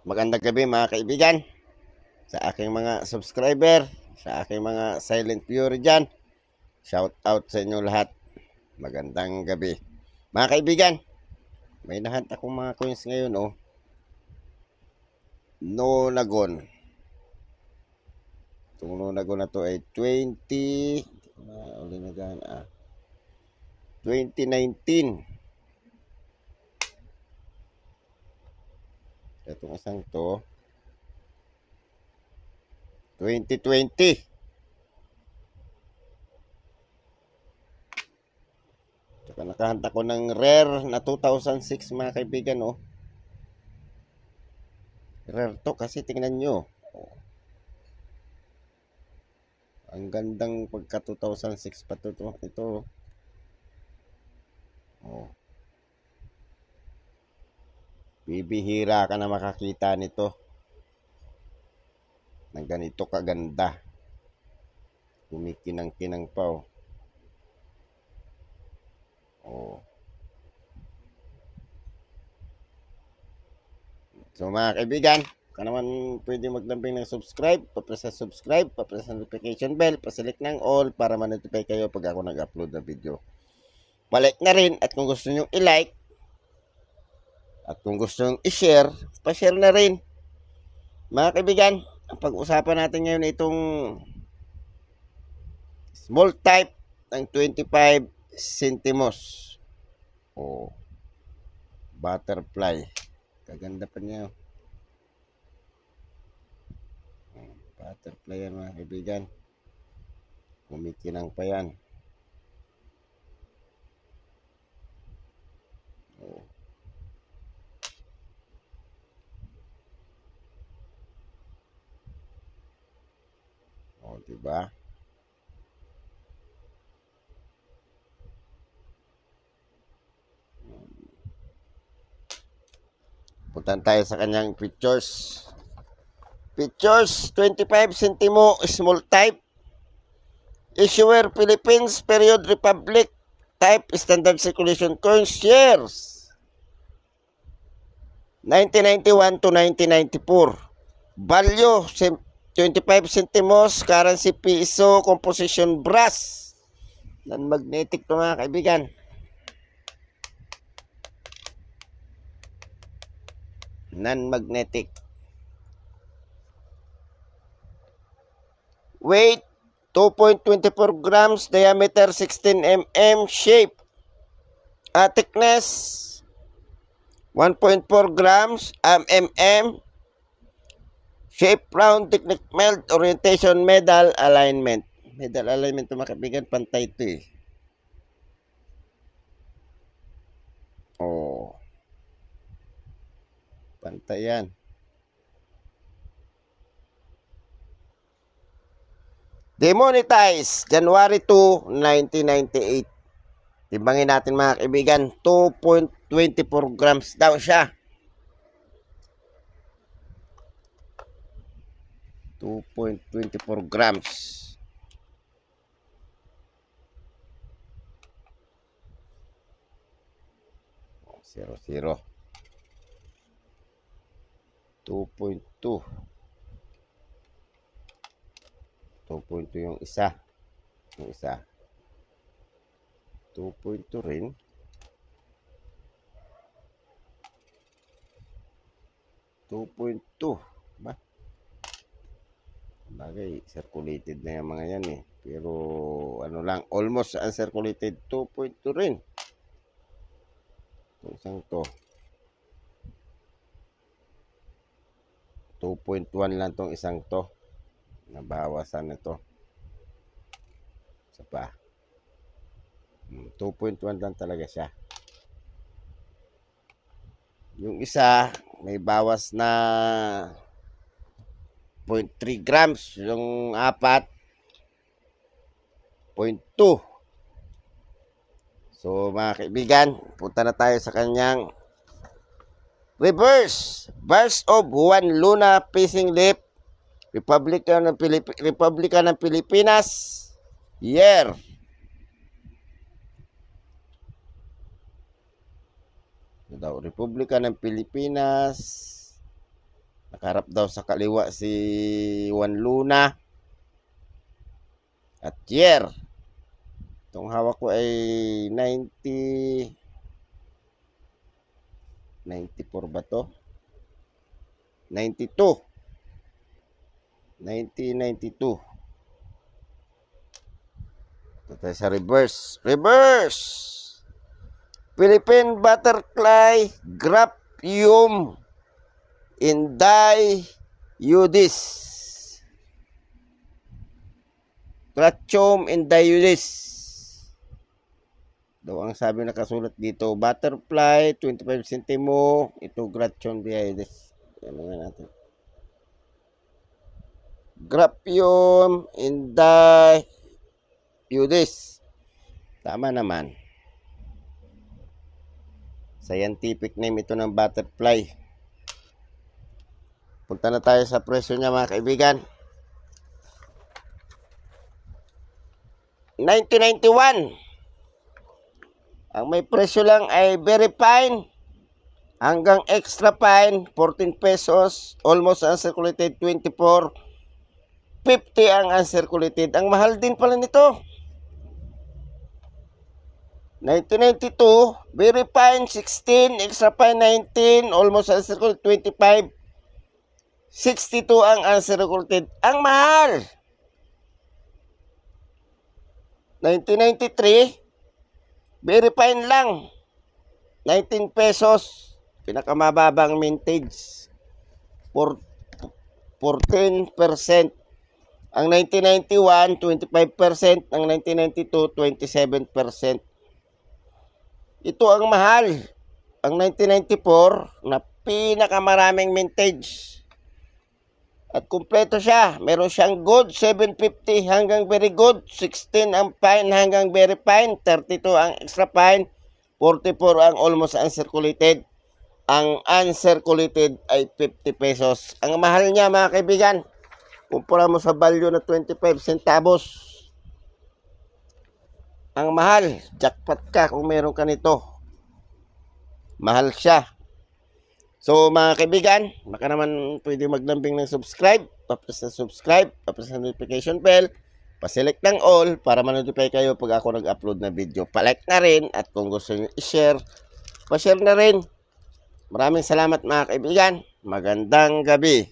Magandang gabi mga kaibigan. Sa aking mga subscriber, sa aking mga silent viewer dyan. Shout out sa inyo lahat. Magandang gabi. Mga kaibigan, may nahunt akong mga coins ngayon oh. No Nagon. Itong No Nagon na to ay 20 ah, uli na gan, ah. 2019. Itong isang to 2020. Tsaka nakahanta ko ng rare na 2006 mga kaibigan oh. Rare to kasi tingnan nyo. Oh. Ang gandang pagka 2006 pa to, to. Ito. Oh. Bibihira ka na makakita nito. Ng ganito kaganda. Kumikinang-kinang pa oh. Oh. So mga kaibigan, ka naman pwede maglambing ng subscribe, papress sa subscribe, papress sa notification bell, paselect ng all para ma-notify kayo pag ako nag-upload ng video. Palike na rin at kung gusto nyo i-like at kung gusto nyo i-share, pa-share na rin. Mga kaibigan, ang pag-usapan natin ngayon ay itong small type ng 25 centimos. O butterfly. Kaganda pa niya. oh. Butterfly yan mga kaibigan. Kumikinang pa yan. Oh. Oh, diba? Puntan tayo sa kanyang pictures. Pictures, 25 centimo, small type. Issuer, Philippines, period, Republic. Type, standard circulation coins, shares. 1991 to 1994. Value, 25 centimos, currency piso, composition brass. Non-magnetic to mga kaibigan. non-magnetic. Weight 2.24 grams, diameter 16 mm, shape uh, thickness 1.4 grams, mm, shape round, technique melt, orientation, medal, alignment. Medal alignment to mga pantay ito eh. Oh. Pantay yan. Demonetize January 2, 1998. Timbangin natin mga kaibigan, 2.24 grams daw siya. 2.24 grams. Zero, zero. 2.2 2.2 yung isa yung isa 2.2 rin Two point two, ba? Bagay, circulated na yung mga yan eh. Pero, ano lang, almost uncirculated, 2.2 rin. Itong isang to. 2.1 lang tong isang to. Nabawasan na to. Isa pa. Hmm, 2.1 lang talaga siya. Yung isa, may bawas na 0.3 grams. Yung apat, 0.2. So mga kaibigan, punta na tayo sa kanyang Reverse. Verse of Juan Luna Fishing Lip. Republican ng Pilip Republika ng Pilipinas. Year. Daw, Republika ng Pilipinas. Nakarap daw sa kaliwa si Juan Luna. At Jer. Itong hawak ko ay 90... 94 ba to? 92. 1992. Ito tayo sa reverse. Reverse! Philippine Butterfly Graphium Inday Udis. Gratium Indaiudis. Daw ang sabi nakasulat dito, butterfly, 25 centimo, ito Gratium Indaiudis. Yan nga natin. Graphium Indaiudis. Tama naman. Scientific name ito ng butterfly. Punta na tayo sa presyo niya mga kaibigan. 1991. Ang may presyo lang ay very fine. Hanggang extra fine 14 pesos. Almost uncirculated 24 50 ang uncirculated. Ang mahal din pala nito. 1992 very fine 16 extra fine 19 almost uncirculated 25 62 ang uncirculated ang mahal! 1993 very lang. 19 pesos pinakamababang mintage. For 14% ang 1991 25% ang 1992 27% ito ang mahal. Ang 1994 na pinakamaraming mintage at kumpleto siya meron siyang good 750 hanggang very good 16 ang fine hanggang very fine 32 ang extra fine 44 ang almost uncirculated ang uncirculated ay 50 pesos. Ang mahal niya mga kaibigan, kumpara mo sa value na 25 centavos. Ang mahal, jackpot ka kung meron ka nito. Mahal siya. So mga kaibigan, baka naman pwede maglambing ng subscribe, papress na subscribe, papress na notification bell, paselect ng all para ma-notify kayo pag ako nag-upload na video. Palike na rin at kung gusto niyo i-share, pa-share na rin. Maraming salamat mga kaibigan. Magandang gabi.